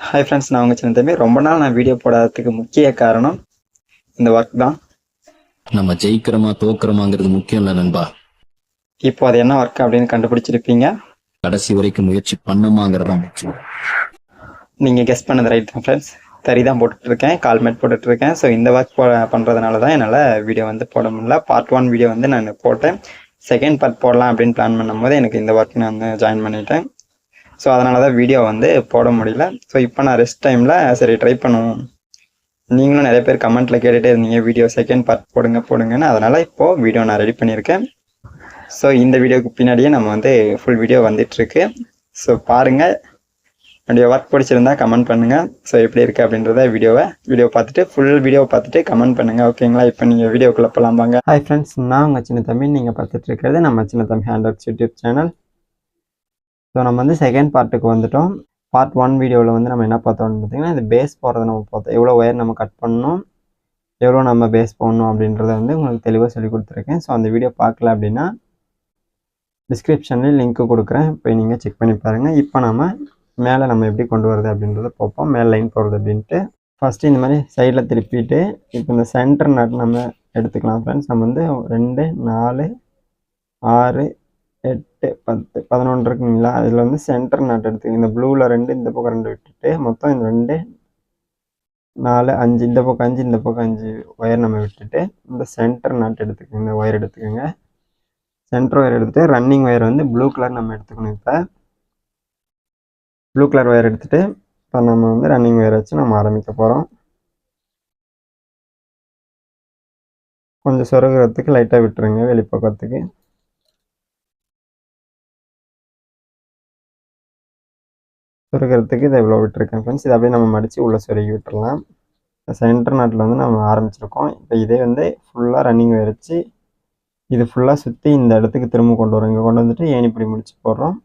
Hi friends நான் உங்கள் சின்ன தம்பி. ரொம்ப நாள் நான் வீடியோ போடாததுக்கு முக்கிய காரணம் இந்த ஒர்க் தான். நம்ம ஜெயிக்கிறோமா தோக்குறோமாங்கிறது முக்கியம் இல்ல நண்பா. இப்போ அது என்ன ஒர்க் அப்படின்னு கண்டுபிடிச்சிருப்பீங்க? கடைசி வரைக்கும் முயற்சி பண்ணோமாங்கிறதா முக்கியம். நீங்கள் கெஸ் பண்ணது ரைட் தான் ஃப்ரெண்ட்ஸ் தறி தான் போட்டுட்ருக்கேன் கால்மேட் போட்டுட்ருக்கேன். ஸோ இந்த ஒர்க் போ பண்ணுறதுனால தான் என்னால் வீடியோ வந்து போட முடியல. பார்ட் ஒன் வீடியோ வந்து நான் போட்டேன். செகண்ட் பார்ட் போடலாம் அப்படின்னு பிளான் பண்ணும்போது எனக்கு இந்த ஒர்க் நான் வந்து ஜாயின் பண்ணிட்டேன். ஸோ அதனால தான் வீடியோ வந்து போட முடியல. ஸோ இப்போ நான் ரெஸ்ட் டைமில் சரி ட்ரை பண்ணுவோம். நீங்களும் நிறைய பேர் கமெண்ட்டில் கேட்டுகிட்டே இருந்தீங்க வீடியோ செகண்ட் பார்ட் போடுங்க போடுங்கன்னு. அதனால் இப்போது வீடியோ நான் ரெடி பண்ணியிருக்கேன். ஸோ இந்த வீடியோக்கு பின்னாடியே நம்ம வந்து ஃபுல் வீடியோ வந்துட்டுருக்கு. ஸோ பாருங்கள் என்னுடைய ஒர்க் பிடிச்சிருந்தா கமெண்ட் பண்ணுங்கள் ஸோ எப்படி இருக்குது அப்படின்றத வீடியோவை வீடியோ பார்த்துட்டு ஃபுல் வீடியோ பார்த்துட்டு கமெண்ட் பண்ணுங்கள் ஓகேங்களா இப்போ நீங்கள் வீடியோக்குள்ளே போகலாம் வாங்க. ஹாய் ஃப்ரெண்ட்ஸ் நான் உங்கள் சின்ன தம்பி நீங்கள் பார்த்துட்டு இருக்கிறது நம்ம Chinna Thambi hand works YouTube channel so நம்ம வந்து செகண்ட் பார்ட்டுக்கு வந்துட்டோம். பார்ட் ஒன் வீடியோவில் வந்து நம்ம என்ன பார்த்தோம்னு பார்த்தீங்கன்னா இந்த பேஸ் போகிறத நம்ம பார்த்தோம். எவ்வளோ ஒயர் நம்ம கட் பண்ணணும் எவ்வளோ நம்ம பேஸ் போடணும் அப்படின்றத வந்து உங்களுக்கு தெளிவாக சொல்லி கொடுத்துருக்கேன். ஸோ அந்த வீடியோ பார்க்கல அப்படின்னா டிஸ்கிரிப்ஷன்லேயும் லிங்க்கு கொடுக்குறேன். போய் நீங்கள் செக் பண்ணி பாருங்கள் இப்போ நம்ம மேலே நம்ம எப்படி கொண்டு வரது அப்படின்றத பார்ப்போம். மேலே லைன் போடுறது அப்படின்ட்டு. ஃபஸ்ட்டு இந்த மாதிரி சைடில் திருப்பிட்டு இப்போ இந்த சென்டர் நட் நம்ம எடுத்துக்கலாம் ஃப்ரெண்ட்ஸ் நம்ம வந்து ரெண்டு நாலு ஆறு எட்டு பத்து பதினொன்று இருக்குங்களா? அதில் வந்து சென்டர் நாட் எடுத்துக்கங்க இந்த ப்ளூவில் ரெண்டு இந்த பக்கம் ரெண்டு விட்டுட்டு மொத்தம் இந்த ரெண்டு நாலு அஞ்சு இந்த பக்கம் அஞ்சு இந்த பக்கம் அஞ்சு ஒயர் நம்ம விட்டுட்டு இந்த சென்டர் நாட் எடுத்துக்கோங்க இந்த ஒயர் எடுத்துக்கோங்க. சென்டர் ஒயர் எடுத்துட்டு ரன்னிங் ஒயர் வந்து ப்ளூ கலர் நம்ம எடுத்துக்கணும் இப்போ. ப்ளூ கலர் ஒயர் எடுத்துகிட்டு இப்போ நம்ம வந்து ரன்னிங் ஒயர் வச்சு நம்ம ஆரம்பிக்க போகிறோம் கொஞ்சம் சொருகிறதுக்கு லைட்டாக விட்டுருங்க வெளிப்பக்கத்துக்கு. சுருக்கிறதுக்கு இதை இவ்வளோ விட்டுருக்கேன் ஃப்ரெண்ட்ஸ் இதை அப்படியே நம்ம மடித்து உள்ளே சுருகி விட்டுடலாம் சென்டர் நாட்டில் வந்து நம்ம ஆரம்பிச்சிருக்கோம். இப்போ இதே வந்து ஃபுல்லாக ரன்னிங் வரைச்சி இது ஃபுல்லாக சுற்றி இந்த இடத்துக்கு திரும்ப கொண்டு வரோம். இங்கே கொண்டு வந்துட்டு ஏணிப்படி முடிச்சு போடுறோம்.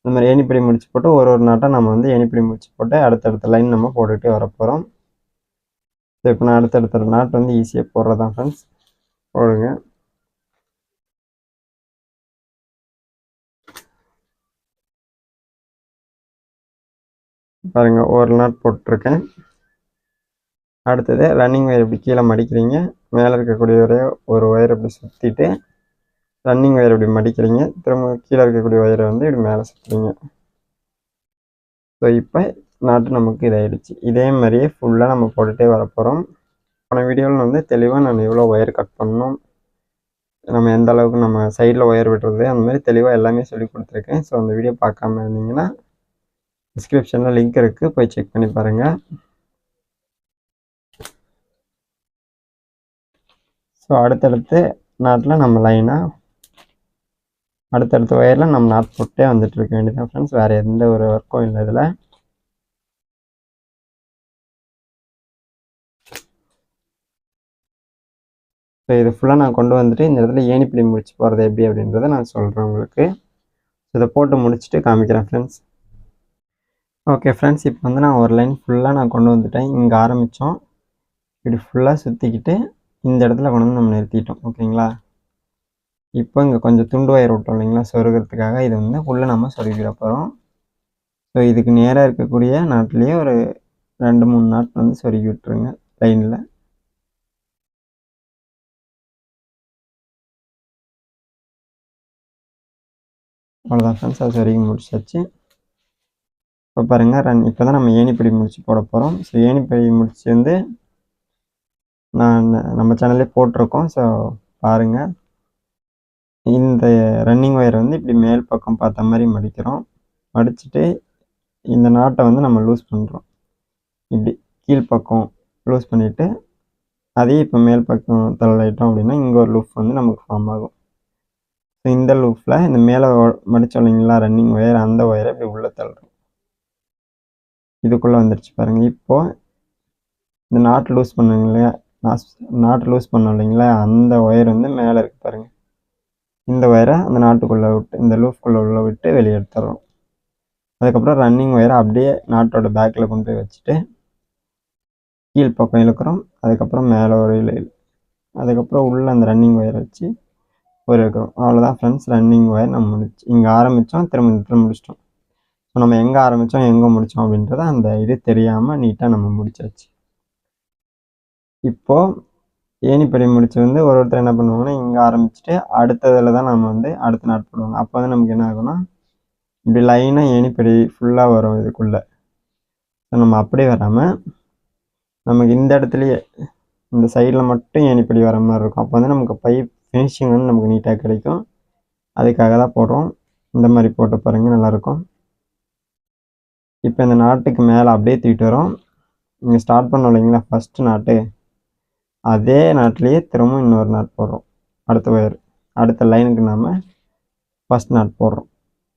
இந்த மாதிரி ஏணிப்படி முடிச்சு போட்டு ஒரு ஒரு நாட்டாக நம்ம வந்து ஏணிப்படி முடிச்சு போட்டு அடுத்தடுத்த லைன் நம்ம போட்டுகிட்டே வரப்போகிறோம் ஸோ இப்போ நான் அடுத்தடுத்த நாட்டு வந்து ஈஸியாக போடுறதான் ஃப்ரெண்ட்ஸ் போடுங்க. பாருங்கள் ஒரு நாட் போட்டிருக்கேன். அடுத்தது ரன்னிங் ஒயர் இப்படி கீழே மடிக்கிறீங்க. மேலே இருக்கக்கூடிய ஒரே ஒரு ஒயர் இப்படி சுற்றிட்டு ரன்னிங் ஒயர் இப்படி மடிக்கிறீங்க. திரும்ப கீழே இருக்கக்கூடிய ஒயரை வந்து இப்படி மேலே சுற்றுறீங்க ஸோ இப்போ நாட்டு நமக்கு இதாகிடுச்சு இதே மாதிரியே ஃபுல்லாக நம்ம போட்டுகிட்டே வர போகிறோம் போன வீடியோவில் வந்து தெளிவாக நான் எவ்வளோ ஒயர் கட் பண்ணணும் நம்ம எந்த அளவுக்கு நம்ம சைடில் ஒயர் விடுறது அந்த மாதிரி தெளிவாக எல்லாமே சொல்லி கொடுத்துருக்கேன். ஸோ அந்த வீடியோ பார்க்காம இருந்தீங்கன்னா டிஸ்கிரிப்ஷனில் லிங்க் இருக்குது போய் செக் பண்ணி பாருங்கள் ஸோ அடுத்தடுத்து நாட்டில் நம்ம லைனாக அடுத்தடுத்த ஒயரில் நம்ம நாட் போட்டே வந்துட்டு இருக்க வேண்டியதான் ஃப்ரெண்ட்ஸ் வேறு எந்த ஒரு ஒர்க்கும் இல்லை இதில். ஸோ இது ஃபுல்லாக நான் கொண்டு வந்துட்டு இந்த இடத்துல ஏனிப்பிடி முடிச்சு போகிறது எப்படி அப்படின்றத நான் சொல்கிறேன் உங்களுக்கு. ஸோ இதை போட்டு முடிச்சுட்டு காமிக்கிறேன் ஃப்ரெண்ட்ஸ் ஓகே ஃப்ரெண்ட்ஸ் இப்போ வந்து நான் ஒரு லைன் ஃபுல்லாக நான் கொண்டு வந்துட்டேன். இங்கே ஆரம்பித்தோம் இப்படி ஃபுல்லாக சுற்றிக்கிட்டு இந்த இடத்துல கொண்டு வந்து நம்ம நிறுத்திட்டோம். ஓகேங்களா இப்போ இங்கே கொஞ்சம் துண்டு வயர் விட்டோம் இல்லைங்களா? சொருகிறதுக்காக இது வந்து உள்ளே நம்ம சொருகிட போகிறோம் ஸோ இதுக்கு நேராக இருக்கக்கூடிய நாட்டிலேயே ஒரு ரெண்டு மூணு நாட் வந்து சொருகி விட்டுருங்க லைனில் அவ்வளோதான் ஃப்ரெண்ட்ஸ் அது சொருகி முடிச்சாச்சு. இப்போ பாருங்கள் ரன் இப்போ தான் நம்ம ஏணிப்படி முடிச்சு போட போகிறோம் ஸோ ஏணிப்படி முடிச்சு வந்து நான் நம்ம சேனல்லே போட்டிருக்கோம். ஸோ பாருங்கள் இந்த ரன்னிங் ஒயர் வந்து இப்படி மேல் பக்கம் பார்த்த மாதிரி மடிக்கிறோம். மடிச்சுட்டு இந்த நாட்டை வந்து நம்ம லூஸ் பண்ணுறோம் இப்படி கீழ்ப்பக்கம் லூஸ் பண்ணிவிட்டு அதே இப்போ மேல் பக்கம் தள்ளிட்டோம் அப்படின்னா இங்கே ஒரு லூஃப் வந்து நமக்கு ஃபார்ம் ஆகும். ஸோ இந்த லூஃபில் இந்த மேலே மடித்தோம் இல்லைங்களா ரன்னிங் ஒயர் அந்த ஒயரை இப்படி உள்ளே தள்ளுறோம். இதுக்குள்ளே வந்துடுச்சு பாருங்கள் இப்போது இந்த நாட் லூஸ் பண்ணுங்க இல்லையா? நாட் லூஸ் பண்ணோம் இல்லைங்களா? அந்த ஒயர் வந்து மேலே இருக்குது பாருங்கள் இந்த ஒயரை அந்த நாட்டுக்குள்ளே விட்டு இந்த லூஃப்குள்ளே உள்ள விட்டு வெளியே எடுத்துடுறோம் அதுக்கப்புறம் ரன்னிங் ஒயரை அப்படியே நாட்டோட பேக்கில் கொண்டு போய் வச்சுட்டு கீழ் பக்கம் இழுக்கிறோம். அதுக்கப்புறம் மேலே ஒரு இழு அதுக்கப்புறம் உள்ளே அந்த ரன்னிங் ஒயரை வச்சு ஒரு இருக்கிறோம் அவ்வளோதான் ஃப்ரெண்ட்ஸ் ரன்னிங் ஒயர் நம்ம முடிச்சு இங்கே ஆரம்பித்தோம் திரும்ப திரும்ப முடிச்சிட்டோம். நம்ம எங்கே ஆரம்பித்தோம் எங்கே முடித்தோம் அப்படின்றத அந்த இது தெரியாமல் நீட்டாக நம்ம முடிச்சாச்சு. இப்போது ஏணிப்படி முடிச்சு வந்து ஒரு ஒருத்தர் என்ன பண்ணுவாங்கன்னா இங்கே ஆரம்பிச்சுட்டு அடுத்ததில் தான் நம்ம வந்து அடுத்த நாட் போடுவாங்க. அப்போ வந்து நமக்கு என்ன ஆகும்னா இப்படி லைனாக ஏணிப்படி ஃபுல்லாக வரும் இதுக்குள்ளே. ஸோ நம்ம அப்படியே வராமல் நமக்கு இந்த இடத்துலையே இந்த சைடில் மட்டும் ஏணிப்படி வர மாதிரி இருக்கும். அப்போ வந்து நமக்கு பைப் ஃபினிஷிங் வந்து நமக்கு நீட்டாக கிடைக்கும். அதுக்காக தான் போடுறோம். இந்த மாதிரி போட்டு பாருங்கள் நல்லாயிருக்கும் இப்போ இந்த நாட்டுக்கு மேலே அப்படியே தூக்கிட்டு வரோம். இங்கே ஸ்டார்ட் பண்ணோம் இல்லைங்களா? ஃபஸ்ட்டு நாட்டு. அதே நாட்டிலேயே திரும்பவும் இன்னொரு நாட் போடுறோம். அடுத்த ஒயர் அடுத்த லைனுக்கு நாம் ஃபஸ்ட் நாட் போடுறோம்.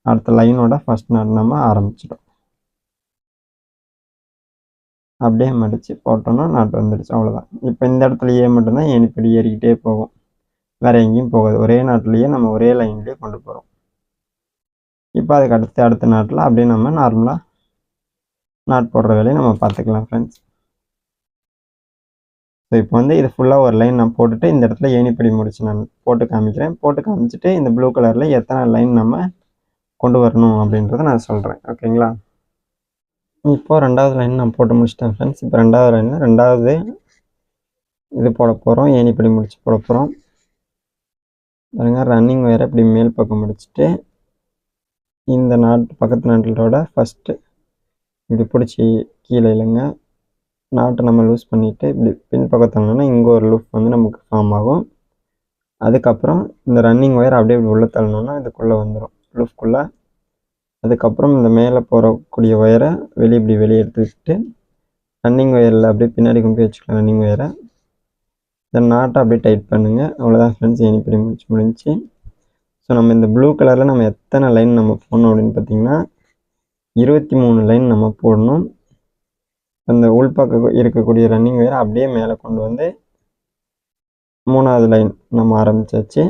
அடுத்த லைனோட ஃபஸ்ட் நாட் நம்ம ஆரம்பிச்சிடும் அப்படியே மடித்து போட்டோம்னா நாட்டு வந்துடுச்சு. அவ்வளோதான் இப்போ இந்த இடத்துலையே மட்டும்தான் எனிப்படி ஏறிக்கிட்டே போகும் வேறு எங்கேயும் போகாது. ஒரே நாட்டிலேயே நம்ம ஒரே லைன்லேயே கொண்டு போகிறோம் இப்போ அதுக்கு அடுத்து அடுத்த நாட்டில் அப்படியே நம்ம நார்மலாக நாட் போடுற வேலையை நம்ம பார்த்துக்கலாம் ஃப்ரெண்ட்ஸ் ஸோ இப்போ வந்து இது ஃபுல்லாக ஒரு லைன் நான் போட்டுட்டு இந்த இடத்துல ஏணிப்படி முடிச்சு நான் போட்டு காமிக்கிறேன். போட்டு காமிச்சிட்டு இந்த ப்ளூ கலரில் எத்தனை லைன் நம்ம கொண்டு வரணும் அப்படின்றத நான் சொல்கிறேன் ஓகேங்களா இப்போது ரெண்டாவது லைன் நான் போட்டு முடிச்சிட்டேன் ஃப்ரெண்ட்ஸ் இப்போ ரெண்டாவது லைனில் ரெண்டாவது இது போட போகிறோம் ஏணிப்படி முடிச்சு போட போகிறோம் பாருங்கள் ரன்னிங் வேறு இப்படி மேல் பக்கம் முடிச்சுட்டு இந்த நாட்டு பக்கத்து நாட்டிலோட ஃபஸ்ட்டு இப்படி பிடிச்சி கீழே இல்லைங்க. நாட்டை நம்ம லூஸ் பண்ணிவிட்டு இப்படி பின் பக்கத்துலனா இங்கே ஒரு லூப் வந்து நமக்கு ஃபார்ம் ஆகும். அதுக்கப்புறம் இந்த ரன்னிங் ஒயர் அப்படியே இப்படி உள்ளே தள்ளணும்னா இதுக்குள்ளே வந்துடும் லூஃப்குள்ளே அதுக்கப்புறம் இந்த மேலே போகக்கூடிய ஒயரை வெளியே இப்படி வெளியே எடுத்து வச்சுட்டு ரன்னிங் ஒயரில் அப்படியே பின்னாடி கொண்டு போய் வச்சுக்கலாம் ரன்னிங் ஒயரை இந்த நாட்டை அப்படியே டைட் பண்ணுங்கள் அவ்வளோதான் ஃப்ரெண்ட்ஸ் எனிப்படி முடிச்சு முடிஞ்சு ஸோ நம்ம இந்த ப்ளூ கலரில் நம்ம எத்தனை லைன் நம்ம போடணும் அப்படின்னு பார்த்தீங்கன்னா இருபத்தி மூணு லைன் நம்ம போடணும். அந்த உள்பக்க இருக்கக்கூடிய ரன்னிங் ஒயரை அப்படியே மேலே கொண்டு வந்து மூணாவது லைன் நம்ம ஆரம்பிச்சாச்சு.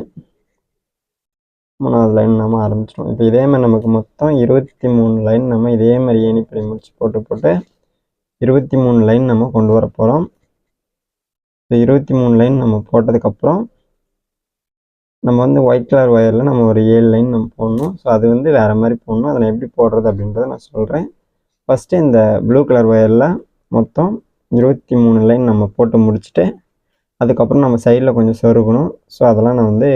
மூணாவது லைன் நம்ம ஆரம்பிச்சிடும் இப்போ இதே மாதிரி நமக்கு மொத்தம் இருபத்தி மூணு லைன் நம்ம இதே மாதிரி ஏணிப்படி முடிச்சு போட்டு போட்டு இருபத்தி மூணு லைன் நம்ம கொண்டு வர போகிறோம் இப்போ இருபத்தி மூணு லைன் நம்ம போட்டதுக்கப்புறம் நம்ம வந்து ஒயிட் கலர் ஒயரில் நம்ம ஒரு ஏழு லைன் நம்ம போடணும். ஸோ அது வந்து வேறு மாதிரி போடணும். அதை நான் எப்படி போடுறது அப்படின்றத நான் சொல்கிறேன் ஃபஸ்ட்டு இந்த ப்ளூ கலர் ஒயரில் மொத்தம் இருபத்தி மூணு லைன் நம்ம போட்டு முடிச்சுட்டு அதுக்கப்புறம் நம்ம சைடில் கொஞ்சம் சொருகணும். ஸோ அதெல்லாம் நான் வந்து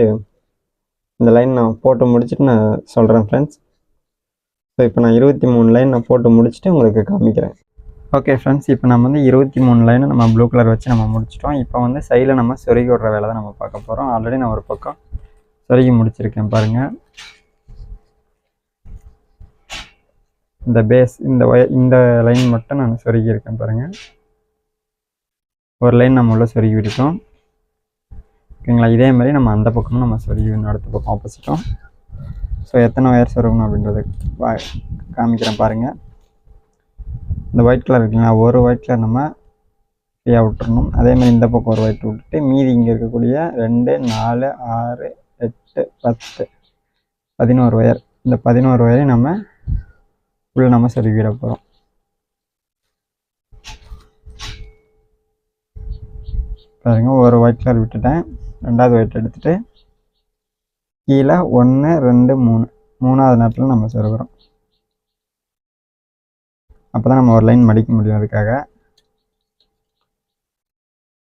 இந்த லைன் நான் போட்டு முடிச்சுட்டு நான் சொல்கிறேன் ஃப்ரெண்ட்ஸ் ஸோ இப்போ நான் இருபத்தி மூணு லைன் நான் போட்டு முடிச்சுட்டு உங்களுக்கு காமிக்கிறேன். ஓகே ஃப்ரெண்ட்ஸ் இப்போ நம்ம வந்து இருபத்தி மூணு லைனை நம்ம ப்ளூ கலர் வச்சு நம்ம முடிச்சிட்டோம். இப்போ வந்து சைடில் நம்ம சொருகி விடுற வேலை தான் நம்ம பார்க்க போகிறோம் ஆல்ரெடி நான் ஒரு பக்கம் சொருகி முடிச்சிருக்கேன் பாருங்கள் இந்த பேஸ் இந்த ஒய இந்த லைன் மட்டும் நான் சொருகி இருக்கேன் பாருங்கள் ஒரு லைன் நம்ம உள்ள சொருகி விட்டுட்டோம். ஓகேங்களா இதே மாதிரி நம்ம அந்த பக்கமும் நம்ம சொருகி விடணும். அடுத்த பக்கம் ஆப்போசிட்டும் ஸோ எத்தனை ஒயர் சொருகணும் அப்படின்றது காமிக்கிறேன் பாருங்கள் இந்த ஒயிட் கலர் இருக்குங்களா ஒரு ஒயிட் கலர் நம்ம ஃப்ரீயாக விட்டுறணும். அதே மாதிரி இந்த பக்கம் ஒரு ஒயிட் விட்டுட்டு மீதி இங்கே இருக்கக்கூடிய ரெண்டு நாலு ஆறு எட்டு பத்து பதினோரு ஒயர் இந்த பதினோரு ஒயரையும் நம்ம உள்ள நம்ம செருகிட போகிறோம் பாருங்க ஒரு ஒயிட் கலர் விட்டுட்டேன். ரெண்டாவது ஒயிட் எடுத்துகிட்டு கீழே ஒன்று ரெண்டு மூணு. மூணாவது நேரத்தில் நம்ம செருகிறோம் அப்போ தான் நம்ம ஒரு லைன் மடிக்க முடியும் அதுக்காக.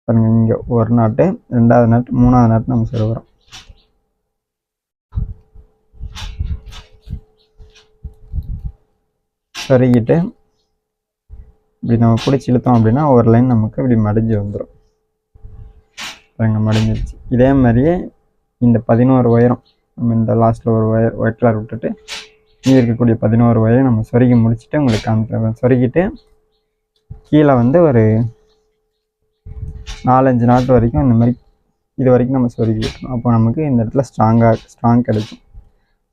பாருங்க இங்கே ஒரு நாட்டு ரெண்டாவது நாட்டு மூணாவது நாட்டு நம்ம சொருகிறோம் சொருகிட்டு இப்படி நம்ம பிடிச்சி இழுத்தோம் அப்படின்னா ஒரு லைன் நமக்கு இப்படி மடிஞ்சு வந்துடும் பாருங்க மடிஞ்சிருச்சு. இதே மாதிரியே இந்த பதினோரு ஒயரம் நம்ம இந்த லாஸ்ட்டில் ஒரு ஒயர் ஒயிட் கலர் விட்டுட்டு மீதி இருக்கக்கூடிய பதினோரு ஒயரை நம்ம சொருகி முடிச்சுட்டு உங்களுக்கு காமிக்கிறேன். சொருகிட்டு கீழே வந்து ஒரு நாலஞ்சு நாட்டு வரைக்கும் இந்த மாதிரி இது வரைக்கும் நம்ம சொருகி வைக்கணும் அப்போ நமக்கு இந்த இடத்துல ஸ்ட்ராங்காக ஸ்ட்ராங் கிடைக்கும்.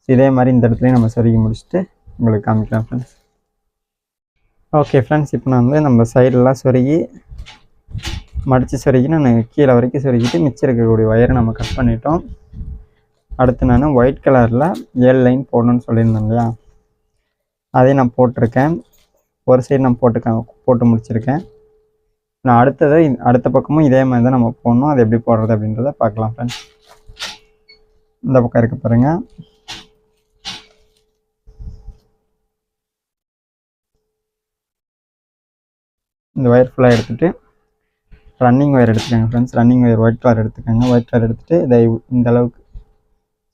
இதே மாதிரி இந்த இடத்துலையும் நம்ம சொருகி முடிச்சுட்டு உங்களுக்கு காமிக்கிறேன் ஃப்ரெண்ட்ஸ் ஓகே ஃப்ரெண்ட்ஸ் இப்போ நான் வந்து நம்ம சைடெல்லாம் சொருகி மடித்து சொருகி நான் கீழே வரைக்கும் சொருகிட்டு மிச்சம் இருக்கக்கூடிய ஒயரை நம்ம கட் பண்ணிட்டோம். அடுத்து நான் ஒயிட் கலரில் ஏழு லைன் போடணும்னு சொல்லியிருந்தேன் இல்லையா அதையும் நான் போட்டிருக்கேன். ஒரு சைடு நான் போட்டுக்கேன் போட்டு முடிச்சிருக்கேன். நான் அடுத்தது அடுத்த பக்கமும் இதே மாதிரி தான் நம்ம போடணும். அது எப்படி போடுறது அப்படின்றத பார்க்கலாம் ஃப்ரெண்ட்ஸ் இந்த பக்கம் இருக்க பாருங்கள் இந்த ஒயர் ஃபுல்லாக எடுத்துகிட்டு ரன்னிங் ஒயர் எடுத்துக்கோங்க friends running wire white colour எடுத்துக்கோங்க. ஒயிட் கலர் எடுத்துகிட்டு இதை இந்த அளவுக்கு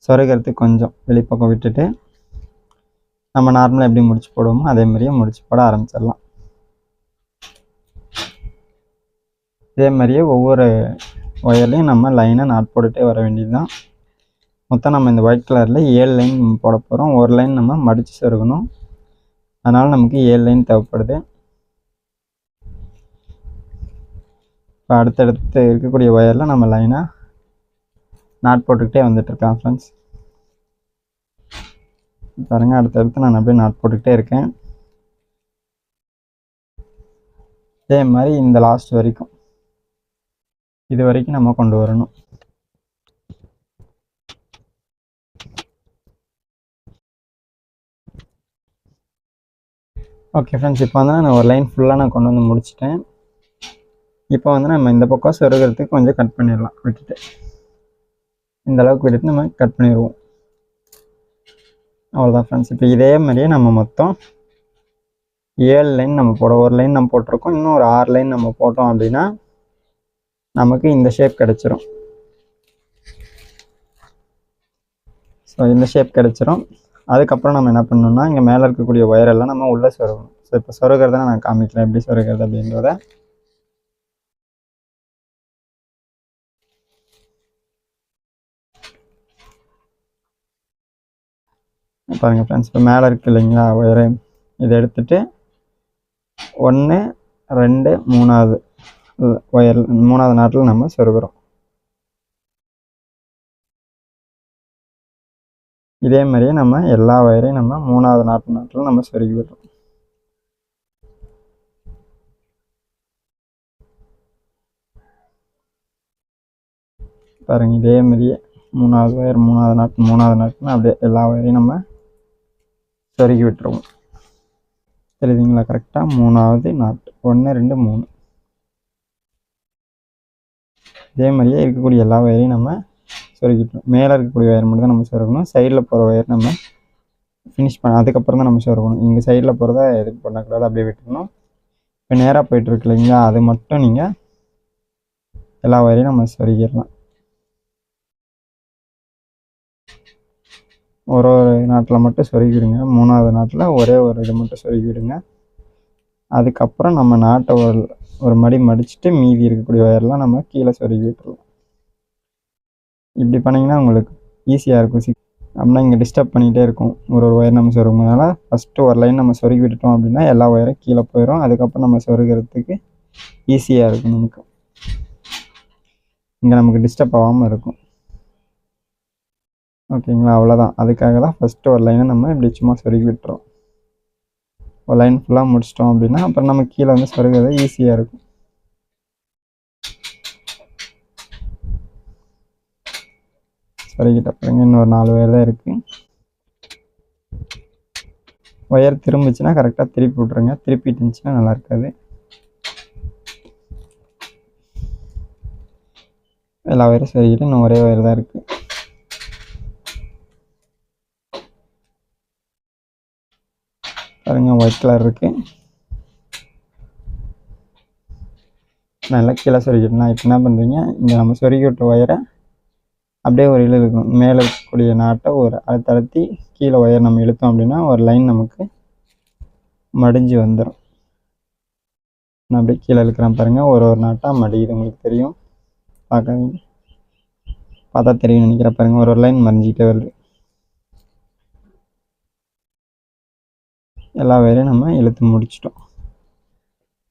சொருகிறதுக்கு கொஞ்சம் வெளிப்பக்கம் விட்டுட்டு நம்ம நார்மலாக எப்படி முடிச்சு போடுவோமோ அதே மாதிரியே முடிச்சு போட ஆரம்பிச்சிடலாம். இதே மாதிரியே ஒவ்வொரு ஒயர்லையும் நம்ம லைனாக நாட் போட்டுகிட்டே வர வேண்டியது தான் மொத்தம் நம்ம இந்த ஒயிட் கலரில் ஏழு லைன் போட போகிறோம் ஒரு லைன் நம்ம மடித்து சொருகணும். அதனால் நமக்கு ஏழு லைன் தேவைப்படுது. இப்போ அடுத்தடுத்து இருக்கக்கூடிய ஒயரில் நம்ம லைனாக நாட் போட்டுக்கிட்டே வந்துட்டுருக்கேன் ஃப்ரெண்ட்ஸ் பாருங்கள் அடுத்தடுத்து நான் அப்படியே நாட் போட்டுக்கிட்டே இருக்கேன். இதே மாதிரி இந்த லாஸ்ட் வரைக்கும். இது வரைக்கும் நம்ம கொண்டு வரணும். ஓகே ஃப்ரெண்ட்ஸ் இப்போ வந்து நான் ஒரு லைன் ஃபுல்லாக நான் கொண்டு வந்து முடிச்சிட்டேன். இப்போ வந்து நம்ம இந்த பக்கம் சொருகிறதுக்கு கொஞ்சம் கட் பண்ணிடலாம் விட்டுட்டு. இந்த அளவுக்கு எடுத்து நம்ம கட் பண்ணிடுவோம். அவ்வளோதான் ஃப்ரெண்ட்ஸ் இப்போ இதே மாதிரியே நம்ம மொத்தம் ஏழு லைன் நம்ம போட ஒரு லைன் நம்ம போட்டிருக்கோம். இன்னும் ஒரு ஆறு லைன் நம்ம போட்டோம் அப்படின்னா நமக்கு இந்த ஷேப் கிடச்சிரும். ஸோ இந்த ஷேப் கிடச்சிரும். அதுக்கப்புறம் நம்ம என்ன பண்ணணும்னா இங்கே மேலே இருக்கக்கூடிய ஒயரெல்லாம் நம்ம உள்ளே சொருகணும். ஸோ இப்போ சொருகிறத நான் காமிக்கிறேன். எப்படி சொருகிறது அப்படின்றத பாருங்கள் ஃப்ரெண்ட்ஸ் இப்போ மேலே இருக்குது இல்லைங்களா ஒயரு. இதை எடுத்துகிட்டு ஒன்று ரெண்டு மூணாவது ஒயர் மூணாவது நாட்டில் நம்ம சொருகிறோம். இதே மாதிரியே நம்ம எல்லா ஒயரையும் நம்ம மூணாவது நாட்டு நாட்டில் நம்ம சொருகி விடுறோம். பாருங்கள் இதே மாதிரியே மூணாவது ஒயர் மூணாவது நாட்டு மூணாவது நாட்டுன்னு அப்படியே எல்லா ஒயரையும் நம்ம சொருகி விட்டுருவோம். தெரியுதுங்களா கரெக்டாக மூணாவது நாட். ஒன்று ரெண்டு மூணு. இதே மாதிரியே இருக்கக்கூடிய எல்லா வயரையும் நம்ம சொருகிட்டோம். மேலே இருக்கக்கூடிய ஒயர் மட்டும் தான் நம்ம சொருகணும். சைடில் போகிற ஒயர் நம்ம ஃபினிஷ் பண்ண அதுக்கப்புறம் தான் நம்ம சொருகணும். இங்கே சைடில் போகிறத எதுக்கு பண்ணக்கூடாது? அப்படியே விட்டுக்கணும் இப்போ நேராக போயிட்டுருக்கு இல்லைங்களா? அது மட்டும் நீங்கள் எல்லா ஒயரையும் நம்ம சொருகிடலாம். ஒரு ஒரு நாட்டில் மட்டும் சொருகிவிடுங்க மூணாவது நாட்டில் ஒரே ஒரு இது மட்டும் சொருகிவிடுங்க அதுக்கப்புறம் நம்ம நாட்டை ஒரு ஒரு மடி மடிச்சுட்டு மீதி இருக்கக்கூடிய ஒயர்லாம் நம்ம கீழே சொருகி விட்டுருவோம் இப்படி பண்ணிங்கன்னா உங்களுக்கு ஈஸியாக இருக்கும். சி அப்படின்னா இங்கே டிஸ்டர்ப் பண்ணிகிட்டே இருக்கும். ஒரு ஒரு ஒயர் நம்ம சொருகும்போதுனால ஃபஸ்ட்டு ஒரு லைன் நம்ம சொருகி விட்டுட்டோம் அப்படின்னா எல்லா ஒயரும் கீழே போயிடும் அதுக்கப்புறம் நம்ம சொருகிறதுக்கு ஈஸியாக இருக்கும் நமக்கு. இங்கே நமக்கு டிஸ்டர்ப் ஆகாமல் இருக்கும். ஓகேங்களா? அவ்வளோதான் அதுக்காக தான் ஃபஸ்ட்டு ஒரு லைனை நம்ம இப்படி சும்மா சொருகி விட்டுறோம். ஒரு லைன் ஃபுல்லாக முடிச்சிட்டோம் அப்படின்னா அப்புறம் நம்ம கீழே வந்து சொருகிறது ஈஸியாக இருக்கும். சொருகிட்ட பாருங்க இன்னொரு நாலு ஒயர் தான் இருக்குது ஒயர் திரும்பிச்சுன்னா கரெக்டாக திருப்பி விட்ருங்க திருப்பிட்டு இருந்துச்சுன்னா நல்லா இருக்காது. எல்லா ஒயரும் சொருகிட்டு இன்னும் ஒரே ஒயர் தான் இருக்குது பாருங்க ஒயிட் கலர் இருக்கு. நல்லா கீழே சொருகிட்டோம்னா இப்போ என்ன பண்ணுறீங்க இந்த நம்ம சொருகி விட்ட ஒயரை அப்படியே ஒரு இழு இருக்கும் மேலே இருக்கக்கூடிய நாட்டை ஒரு அழுத்தழுத்தி கீழே ஒயர் நம்ம இழுத்தோம் அப்படின்னா ஒரு லைன் நமக்கு மடிஞ்சு வந்துடும் நான் அப்படியே கீழே இழுக்கிறேன் பாருங்கள் ஒரு ஒரு நாட்டாக மடியுது உங்களுக்கு தெரியும். பார்க்காதீங்க. பார்த்தா தெரியும் நினைக்கிற பாருங்கள் ஒரு ஒரு லைன் மறைஞ்சிக்கிட்டே வருது. எல்லா வயரையும் நம்ம இழுத்து முடிச்சிட்டோம்.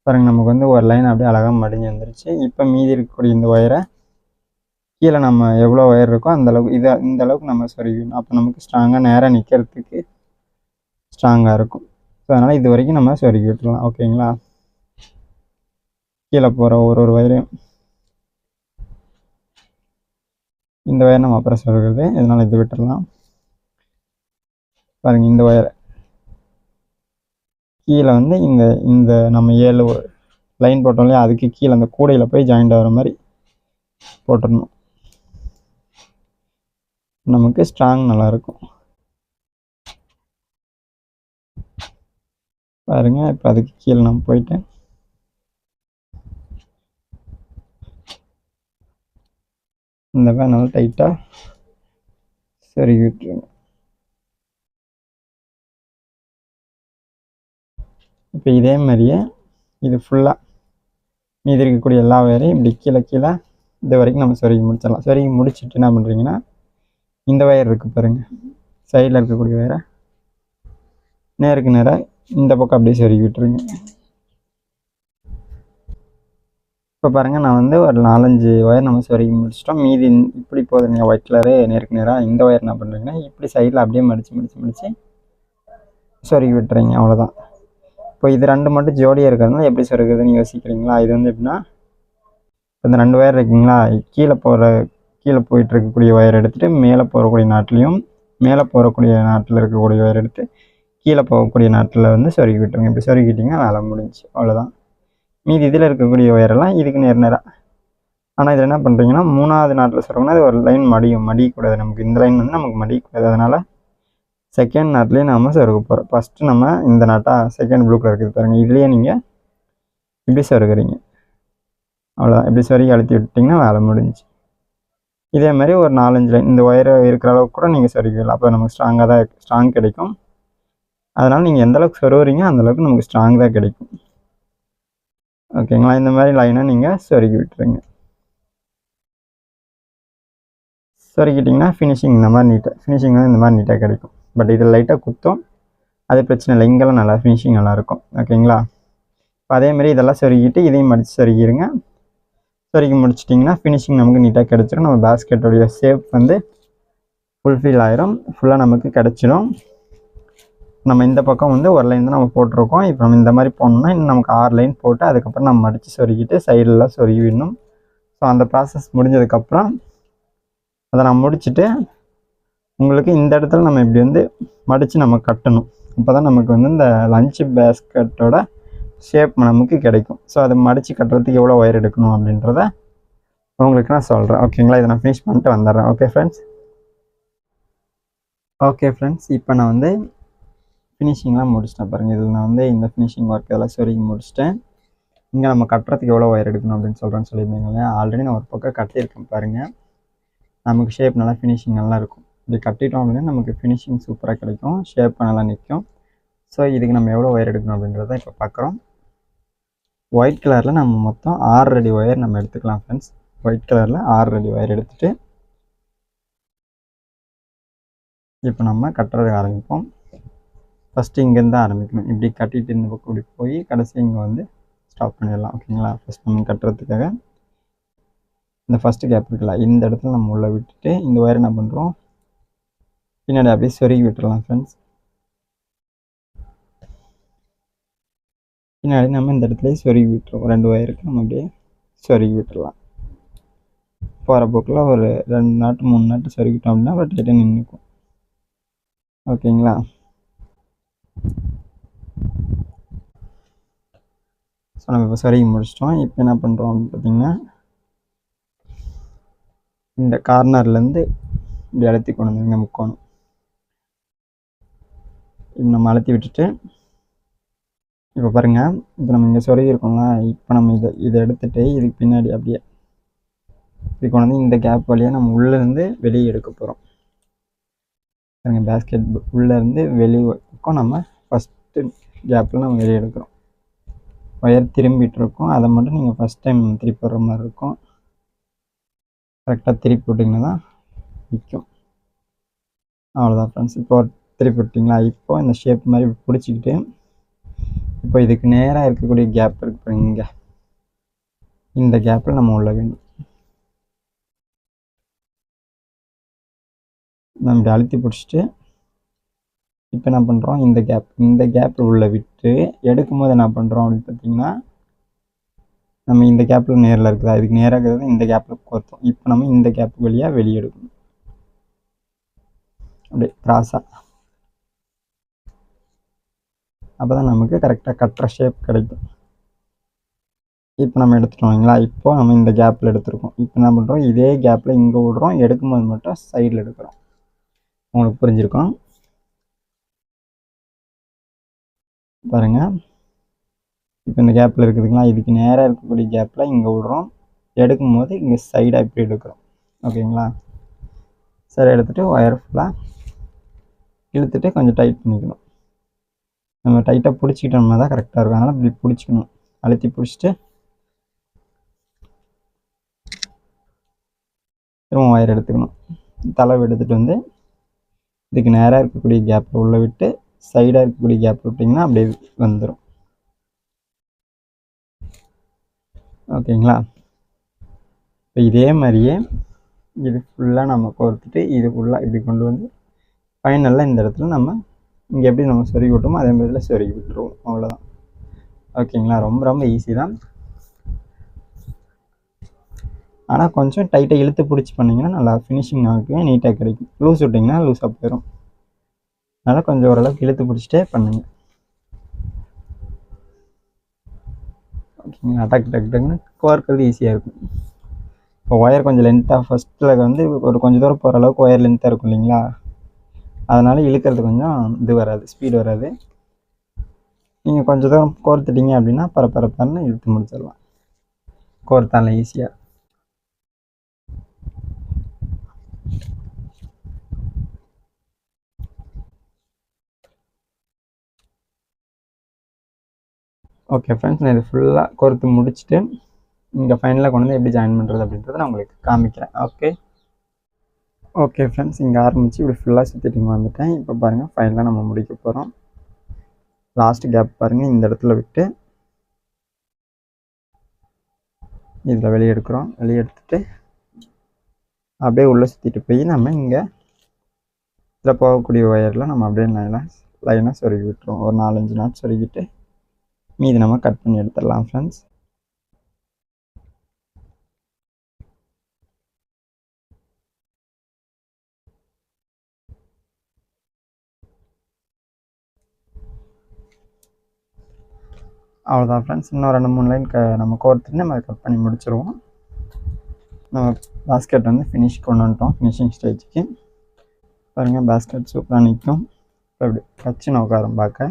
பாருங்கள் நமக்கு வந்து ஒரு லைன் அப்படியே அழகாக மடிஞ்சு வந்துருச்சு. இப்போ மீதி இருக்கக்கூடிய இந்த ஒயரை கீழே நம்ம எவ்வளோ ஒயர் இருக்கோ அந்த அளவுக்கு இதை இந்த அளவுக்கு நம்ம சொருகிடணும். அப்போ நமக்கு ஸ்ட்ராங்காக நேராக நிற்கிறதுக்கு ஸ்ட்ராங்காக இருக்கும். ஸோ அதனால் இது வரைக்கும் நம்ம சொருகி விட்டுறலாம் ஓகேங்களா? கீழே போகிற ஒரு ஒரு வயரையும் இந்த ஒயர் நம்ம அப்புறம் சொருகிறது. இதனால் இது விட்டுறலாம் பாருங்கள் இந்த ஒயரை கீழே வந்து இந்த இந்த நம்ம ஏழு லைன் போட்டோம் இல்லையா அதுக்கு கீழே அந்த கூடையில் போய் ஜாயிண்ட் ஆகிற மாதிரி போட்டுடணும். நமக்கு ஸ்ட்ராங் நல்லாயிருக்கும். பாருங்கள் இப்போ அதுக்கு கீழே நான் போயிட்டேன். இந்த பேனல் டைட்டாக சரி விட்டுருங்க. இப்போ இதே மாதிரியே இது ஃபுல்லாக மீதி இருக்கக்கூடிய எல்லா வயரையும் இப்படி கீழே கீழே இது வரைக்கும் நம்ம சொருகி முடிச்சிடலாம். சொருகி முடிச்சுட்டு என்ன பண்ணுறீங்கன்னா இந்த வயர் இருக்குது பாருங்கள் சைடில் இருக்கக்கூடிய வயரை நேருக்கு நேராக இந்த பக்கம் அப்படியே சொருகி விட்டுருங்க. இப்போ பாருங்கள் நான் வந்து ஒரு நாலஞ்சு ஒயர் நம்ம சொருகி முடிச்சிட்டோம். மீதி இப்படி போகுது. நீங்கள் ஒயிட் கலரு நேருக்கு நேராக இந்த ஒயர் என்ன பண்ணுறீங்கன்னா இப்படி சைடில் அப்படியே மடித்து மடித்து மடித்து சொருகி விட்டுறீங்க. அவ்வளோதான் இப்போ இது ரெண்டு மட்டும் ஜோடியாக இருக்கிறதுனால எப்படி சொருகுதுன்னு யோசிக்கிறீங்களா? இது வந்து எப்படின்னா இப்போ இந்த ரெண்டு ஒயர் இருக்குங்களா? கீழே போகிற கீழே போயிட்டு இருக்கக்கூடிய ஒயர் எடுத்துகிட்டு மேலே போகக்கூடிய நாட்டிலையும் மேலே போகக்கூடிய நாட்டில் இருக்கக்கூடிய ஒயர் எடுத்து கீழே போகக்கூடிய நாட்டில் வந்து சொருகி விட்டுருங்க. இப்படி சொருகிட்டிங்கன்னா வேலை முடிஞ்சு அவ்வளோதான் மீதி இதில் இருக்கக்கூடிய ஒயரெல்லாம் இதுக்கு நேர் நேராக ஆனால் இதில் என்ன பண்ணுறீங்கன்னா மூணாவது நாட்டில் சொருகினா அது ஒரு லைன் மடியும் மடியக்கூடாது. நமக்கு இந்த லைன் வந்து நமக்கு மடியக்கூடாது. அதனால் செகண்ட் நாட்லேயே நம்ம சொருக போகிறோம் ஃபஸ்ட்டு நம்ம இந்த நாட்டாக செகண்ட் ப்ளூ கலர் இருக்குது பாருங்கள் இதுலேயே நீங்கள் இப்படி சொருகுறீங்க அவ்வளோதான் இப்படி சொருகி அழுத்தி விட்டிங்கன்னா வேலை முடிஞ்சு. இதே மாதிரி ஒரு நாலஞ்சு லைன் இந்த ஒயர் இருக்கிற அளவுக்கு கூட நீங்கள் சொருகிக்கலாம் அப்போ நமக்கு ஸ்ட்ராங்காக தான் ஸ்ட்ராங் கிடைக்கும். அதனால் நீங்கள் எந்த அளவுக்கு அந்தளவுக்கு அந்த அளவுக்கு நமக்கு ஸ்ட்ராங் தான் கிடைக்கும். ஓகேங்களா இந்த மாதிரி லைனை நீங்கள் சொருகி விட்டுருங்க. சொருக்கிட்டிங்கன்னா ஃபினிஷிங் இந்த மாதிரி நீட்டாக ஃபினிஷிங் வந்து இந்த மாதிரி நீட்டாக கிடைக்கும். பட் இதில் லைட்டாக குத்தும். அது பிரச்சனை இல்லை. இங்கெல்லாம் நல்லா ஃபினிஷிங் நல்லாயிருக்கும். ஓகேங்களா? இப்போ அதேமாரி இதெல்லாம் சொருகிட்டு இதையும் மடித்து சொருகிடுங்க சொருகி முடிச்சிட்டிங்கன்னா ஃபினிஷிங் நமக்கு நீட்டாக கிடச்சிரும். நம்ம பேஸ்கெட்டோடைய ஷேப் வந்து ஃபுல்ஃபில் ஆயிரும். ஃபுல்லாக நமக்கு கிடச்சிடும் நம்ம இந்த பக்கம் வந்து ஒரு லைன் தான் நம்ம போட்டிருக்கோம். இப்போ நம்ம இந்த மாதிரி போனோம்னா இன்னும் நமக்கு ஆறு லைன் போட்டு அதுக்கப்புறம் நம்ம மடித்து சொருகிட்டு சைடெலாம் சொருகி விடணும். ஸோ அந்த ப்ராசஸ் முடிஞ்சதுக்கப்புறம் அதை நான் முடிச்சுட்டு உங்களுக்கு இந்த இடத்துல நம்ம இப்படி வந்து மடித்து நம்ம கட்டணும். அப்போ தான் நமக்கு வந்து இந்த லஞ்சு பேஸ்கெட்டோட ஷேப் நமக்கு கிடைக்கும். ஸோ அதை மடித்து கட்டுறதுக்கு எவ்வளோ ஒயர் எடுக்கணும் அப்படின்றத உங்களுக்கு நான் சொல்கிறேன் ஓகேங்களா இதை நான் ஃபினிஷ் பண்ணிட்டு வந்துடுறேன். ஓகே ஃப்ரெண்ட்ஸ் ஓகே ஃப்ரெண்ட்ஸ் இப்போ நான் வந்து ஃபினிஷிங்லாம் முடிச்சிட்டேன் பாருங்கள் இதில் நான் வந்து இந்த ஃபினிஷிங் ஒர்க் இதெல்லாம் சொருகி முடிச்சிட்டேன். இங்கே நம்ம கட்டுறதுக்கு எவ்வளோ ஒயர் எடுக்கணும் அப்படின்னு சொல்கிறேன்னு சொல்லியிருந்தீங்க இல்லையா? ஆல்ரெடி நான் ஒரு பக்கம் கட்டியிருக்கேன் பாருங்கள் நமக்கு ஷேப் நல்லா ஃபினிஷிங் நல்லா இருக்கும். இப்படி கட்டிட்டோம் அப்படின்னா நமக்கு ஃபினிஷிங் சூப்பராக கிடைக்கும். ஷேப் நல்லா நிற்கும் ஸோ இதுக்கு நம்ம எவ்வளோ ஒயர் எடுக்கணும் அப்படின்றத இப்போ பார்க்குறோம் ஒயிட் கலரில் நம்ம மொத்தம் ஆறு அடி ஒயர் நம்ம எடுத்துக்கலாம் ஃப்ரெண்ட்ஸ் ஒயிட் கலரில் ஆறு அடி ஒயர் எடுத்துகிட்டு இப்போ நம்ம கட்டுறதுக்கு ஆரம்பிப்போம். ஃபஸ்ட்டு இங்கேருந்து ஆரம்பிக்கணும். இப்படி கட்டிட்டு இந்த பக்கம் இப்படி போய் கடைசி இங்கே வந்து ஸ்டாப் பண்ணிடலாம். ஓகேங்களா ஃபஸ்ட் நம்ம கட்டுறதுக்காக இந்த ஃபஸ்ட்டு கேப் இருக்குல்ல இந்த இடத்துல நம்ம உள்ளே விட்டுட்டு இந்த ஒயர் என்ன பண்ணுறோம் பின்னாடி அப்படியே சொருகி விட்டுடலாம் ஃப்ரெண்ட்ஸ் பின்னாடி நம்ம இந்த இடத்துலையே சொருகி விட்டுருவோம் ரெண்டு ஒயருக்கு நம்ம அப்படியே சொருகி விட்டுடலாம் போகிற போக்கில் ஒரு ரெண்டு நாட்டு மூணு நாட்டு சொருகிட்டோம் அப்படின்னா அப்புறம் நின்றுக்கும் ஓகேங்களா? ஸோ நம்ம இப்போ சொருகி முடிச்சிட்டோம். இப்போ என்ன பண்ணுறோம் அப்படின்னு பார்த்தீங்கன்னா இந்த கார்னர்லேருந்து இப்படி அழுத்தி கொண்டு வந்துருங்க முக்கோணம். நம்ம அழுத்தி விட்டுட்டு இப்போ பாருங்கள் இப்போ நம்ம இங்கே சொருகி இருக்கோம்ல இப்போ நம்ம இதை இதை எடுத்துகிட்டு இதுக்கு பின்னாடி அப்படியே இப்படி கொண்டு வந்து இந்த கேப் வழியாக நம்ம உள்ளேருந்து வெளியே எடுக்க போகிறோம் பாருங்கள் பேஸ்கெட் உள்ளேருந்து வெளியே இருக்கும் நம்ம ஃபஸ்ட்டு கேப்பில் நம்ம வெளியே எடுக்கிறோம். ஒயர் திரும்பிகிட்டு இருக்கோம். அதை மட்டும் நீங்கள் ஃபஸ்ட் டைம் திருப்பி வர்ற மாதிரி இருக்கும். கரெக்டாக திருப்பி விட்டிங்கன்னா தான் நிற்கும் அவ்வளோதான் ஃப்ரெண்ட்ஸ் இப்போ திருப்பி விட்டிங்களா? இப்போ இந்த ஷேப் மாதிரி பிடிச்சிக்கிட்டு இப்போ இதுக்கு நேராக இருக்கக்கூடிய கேப் இருக்கு பாருங்க. இந்த கேப்பில் நம்ம உள்ள வேண்டும். நம்ம அழுத்தி பிடிச்சிட்டு இப்போ என்ன பண்ணுறோம் இந்த கேப் இந்த கேப்பில் உள்ள விட்டு எடுக்கும்போது என்ன பண்ணுறோம் அப்படின்னு பார்த்தீங்கன்னா நம்ம இந்த கேப்பில் நேரில் இருக்குதா? இதுக்கு நேராக இருக்கிறது இந்த கேப்பில் கோர்த்தோம் இப்போ நம்ம இந்த கேப் வழியாக வெளியே எடுக்கணும். அப்படியே கிராஸாக அப்போ தான் நமக்கு கரெக்டாக கட்டுற ஷேப் கிடைக்கும். இப்போ நம்ம எடுத்துட்டோம் இல்லைங்களா? இப்போ நம்ம இந்த கேப்பில் எடுத்துருக்கோம். இப்போ என்ன பண்ணுறோம் இதே கேப்பில் இங்கே விடுறோம். எடுக்கும்போது மட்டும் சைடில் எடுக்கிறோம். உங்களுக்கு புரிஞ்சிருக்கும் பாருங்கள் இப்போ இந்த கேப்பில் இருக்குதுங்களா இதுக்கு நேராக இருக்கக்கூடிய கேப்பில் இங்கே விடுறோம். எடுக்கும்போது இங்கே சைடாக இப்படி எடுக்கிறோம். ஓகேங்களா சரி எடுத்துகிட்டு ஒயர் ஃபுல்லாக இழுத்துட்டு கொஞ்சம் டைட் பண்ணிக்கணும். நம்ம டைட்டாக பிடிச்சிக்கிட்டோம்னா தான் கரெக்டாக இருக்கும். அதனால் இப்படி பிடிச்சிக்கணும். அழுத்தி பிடிச்சிட்டு திரும்ப ஒயர் எடுத்துக்கணும். தளவு எடுத்துகிட்டு வந்து இதுக்கு நேராக இருக்கக்கூடிய கேப்பில் உள்ள விட்டு சைடாக இருக்கக்கூடிய கேப் விட்டிங்கன்னா அப்படியே வந்துடும் ஓகேங்களா? இப்போ இதே மாதிரியே இது ஃபுல்லாக நம்ம கோர்த்துட்டு இது ஃபுல்லாக இப்படி கொண்டு வந்து ஃபைனலாக இந்த இடத்துல நம்ம இங்கே எப்படி நம்ம சொருகி விட்டோமோ அதே மாதிரில சொருகி விட்டுருவோம். அவ்வளோதான் ஓகேங்களா? ரொம்ப ரொம்ப ஈஸி தான். ஆனால் கொஞ்சம் டைட்டாக இழுத்து பிடிச்சி பண்ணிங்கன்னா நல்லா ஃபினிஷிங் ஆகும் நீட்டாக கிடைக்கும். லூஸ் விட்டிங்கன்னா லூஸாக போயிடும் அதனால் கொஞ்சம் ஓரளவுக்கு இழுத்து பிடிச்சிட்டே பண்ணுங்க. ஓகேங்களா? டக் டக் டக்குன்னு கோர்க்கிறது ஈஸியாக இருக்கும். இப்போ ஒயர் கொஞ்சம் லென்த்தாக ஃபஸ்ட்டில் வந்து ஒரு கொஞ்சம் தூரம் போகிற அளவுக்கு ஒயர் லென்த்தாக இருக்கும் இல்லைங்களா? அதனால் இழுக்கிறது கொஞ்சம் இது வராது ஸ்பீடு வராது. நீங்கள் கொஞ்சம் தூரம் கோர்த்துட்டீங்க அப்படின்னா பரபரப்பாருன்னு இழுத்து முடிச்சிடலாம். கோர்த்தால ஈஸியாக ஓகே ஃப்ரெண்ட்ஸ் நான் இது ஃபுல்லாக கோர்த்து முடிச்சுட்டு இங்கே ஃபைனலாக கொண்டு வந்து எப்படி ஜாயின் பண்ணுறது அப்படின்றத நான் உங்களுக்கு காமிக்கிறேன். ஓகே ஓகே ஃப்ரெண்ட்ஸ் இங்கே ஆரம்பித்து இப்படி ஃபுல்லாக சுற்றிட்டு வந்துட்டேன். இப்போ பாருங்கள் ஃபைனலாக நம்ம முடிக்க போகிறோம் லாஸ்ட் கேப் பாருங்கள் இந்த இடத்துல விட்டு இதில் வெளியே எடுக்கிறோம். வெளியே அப்படியே உள்ளே சுற்றிட்டு போய் நம்ம இங்கே இதில் போகக்கூடிய ஒயரில் நம்ம அப்படியே லைனாக லைனாக சொருகி விட்டுருவோம். ஒரு நாலஞ்சு நாட் சொருகிட்டு மீதி நம்ம கட் பண்ணி எடுத்துடலாம் ஃப்ரெண்ட்ஸ் அவ்வளோதான் ஃப்ரெண்ட்ஸ் இன்னும் ரெண்டு மூணு லைன் க நம்ம கோர்த்துட்டு நம்ம கட் பண்ணி முடிச்சிருவோம். நம்ம பேஸ்கெட் வந்து ஃபினிஷ் கொண்டு வந்துட்டோம் ஃபினிஷிங் ஸ்டேஜுக்கு பாருங்கள் பேஸ்கெட் சூப்பராக நிற்கும் இப்போ இப்படி வச்சு நான் பார்க்க.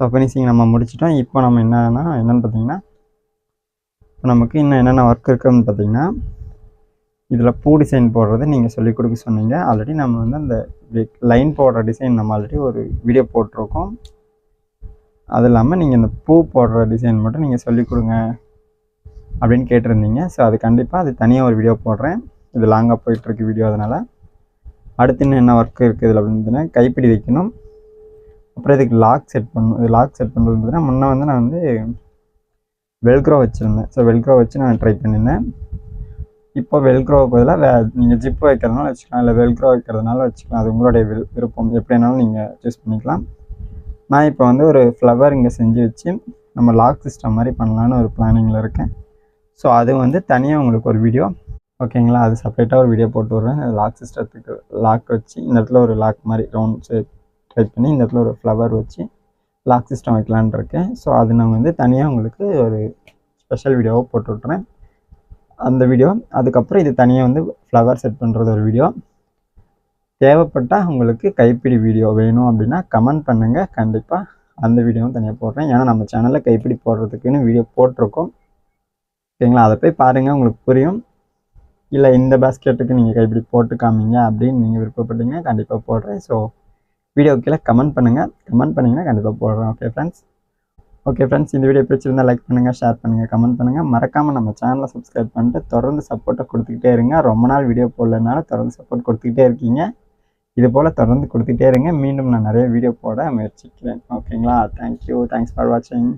ஸோ ஃபினிஷிங் நம்ம முடிச்சிட்டோம். இப்போ நம்ம என்னன்னா என்னென்னு பார்த்தீங்கன்னா இப்போ நமக்கு இன்னும் என்னென்ன ஒர்க் இருக்குன்னு பார்த்தீங்கன்னா இதில் பூ டிசைன் போடுறது நீங்கள் சொல்லிக் கொடுக்க சொன்னீங்க. ஆல்ரெடி நம்ம வந்து அந்த லைன் போடுற டிசைன் நம்ம ஆல்ரெடி ஒரு வீடியோ போட்டிருக்கோம். அது இல்லாமல் நீங்கள் இந்த பூ போடுற டிசைன் மட்டும் நீங்கள் சொல்லிக் கொடுங்க அப்படின்னு கேட்டிருந்தீங்க. ஸோ அது கண்டிப்பாக அது தனியாக ஒரு வீடியோ போடுறேன். இது லாங்காக போயிட்டுருக்கு வீடியோ அதனால் அடுத்து இன்னும் என்ன ஒர்க் இருக்குது இதில் அப்படின்னு கைப்பிடி வைக்கணும். அப்புறம் இதுக்கு லாக் செட் பண்ணணும். இது லாக் செட் பண்ணுறது பார்த்தீங்கன்னா முன்னே வந்து நான் வந்து வெல்க்ரோ வச்சுருந்தேன். ஸோ வெல்க்ரோ வச்சு நான் ட்ரை பண்ணியிருந்தேன். இப்போ வெல்க்ரோவுக்கு பதிலாக வே நீங்கள் ஜிப் வைக்கிறதுனால வச்சுக்கலாம். இல்லை வெல்க்ரோ வைக்கிறதுனால வச்சுக்கலாம். அது உங்களுடைய விருப்பம். எப்படி வேணாலும் நீங்கள் சூஸ் பண்ணிக்கலாம். நான் இப்போ வந்து ஒரு ஃப்ளவர் இங்கே செஞ்சு வச்சு நம்ம லாக் சிஸ்டம் மாதிரி பண்ணலான்னு ஒரு பிளானிங்கில் இருக்கேன். ஸோ அது வந்து தனியாக உங்களுக்கு ஒரு வீடியோ ஓகேங்களா அது செப்பரேட்டாக ஒரு வீடியோ போட்டு விட்றேன். லாக் சிஸ்டத்துக்கு லாக் வச்சு இந்த இடத்துல ஒரு லாக் மாதிரி ரவுண்ட் ஷேப் ட்ரை பண்ணி இந்த இடத்துல ஒரு ஃப்ளவர் வச்சு லாக் சிஸ்டம் வைக்கலான் இருக்கேன். ஸோ அது நான் வந்து தனியாக உங்களுக்கு ஒரு ஸ்பெஷல் வீடியோவாக போட்டு விட்றேன் அந்த வீடியோ அதுக்கப்புறம் இது தனியாக வந்து ஃப்ளவர் செட் பண்ணுறது ஒரு வீடியோ தேவைப்பட்டால் உங்களுக்கு கைப்பிடி வீடியோ வேணும் அப்படின்னா கமெண்ட் பண்ணுங்கள் கண்டிப்பாக அந்த வீடியோவும் தனியாக போடுறேன். ஏன்னா நம்ம சேனலில் கைப்பிடி போடுறதுக்குன்னு வீடியோ போட்டிருக்கோம். ஓகேங்களா அதை போய் பாருங்கள் உங்களுக்கு புரியும். இல்லை இந்த பேஸ்கெட்டுக்கு நீங்கள் கைப்பிடி போட்டு காமிங்க அப்படின்னு நீங்கள் விருப்பப்பட்டீங்க கண்டிப்பாக போடுறேன். ஸோ வீடியோ கீழே கமெண்ட் பண்ணுங்கள் கமெண்ட் பண்ணிங்கன்னா கண்டிப்பாக போடுறேன். ஓகே ஃப்ரெண்ட்ஸ் ஓகே ஃப்ரெண்ட்ஸ் இந்த வீடியோ பிடிச்சிருந்தால் லைக் பண்ணுங்கள் ஷேர் பண்ணுங்கள் கமெண்ட் பண்ணுங்கள் மறக்காமல் நம்ம சேனலை சப்ஸ்கிரைப் பண்ணிட்டு தொடர்ந்து சப்போர்ட்டை கொடுத்துக்கிட்டே இருங்க. ரொம்ப நாள் வீடியோ போடலனால தொடர்ந்து சப்போர்ட் கொடுத்துக்கிட்டே இருக்கீங்க. இது போல் தொடர்ந்து கொடுத்துட்டே இருங்க. மீண்டும் நான் நிறைய வீடியோ போட முயற்சிக்கிறேன். ஓகேங்களா தேங்க்யூ தேங்க்ஸ் ஃபார் வாட்சிங்